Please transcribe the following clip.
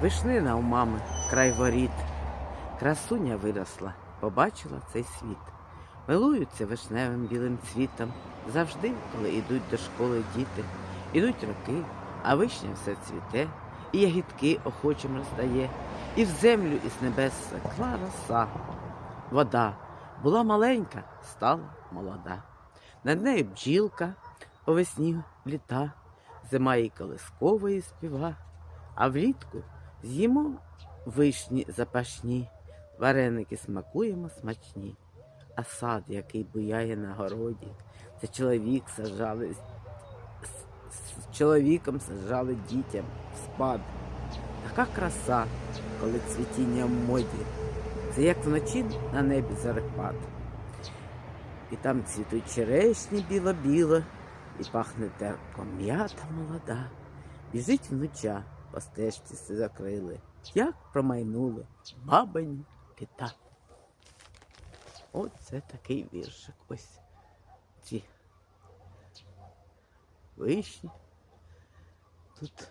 Вишнина у мами, край воріт. Красуня виросла, побачила цей світ. Милуються вишневим білим цвітом. Завжди, коли йдуть до школи діти. Ідуть роки, а вишня все цвіте, і ягідки охочим роздає, і в землю із небес кла роса. Вода була маленька, стала молода. Над нею бджілка по весні літа, зима їй колискової співа, а влітку з'їмо вишні запашні, вареники смакуємо смачні, а сад, який буяє на городі, це чоловік саджали, з, чоловіком саджали дітям в спад. Така краса, коли цвітіння в моді. Це як вночі на небі зарепат. І там цвітуть черешні біло-біло, і пахне терпко м'ята молода. Біжить внуча, по стежці все закрили, як промайнули бабині літа. Оце такий віршик. Ось ці вишні. Тут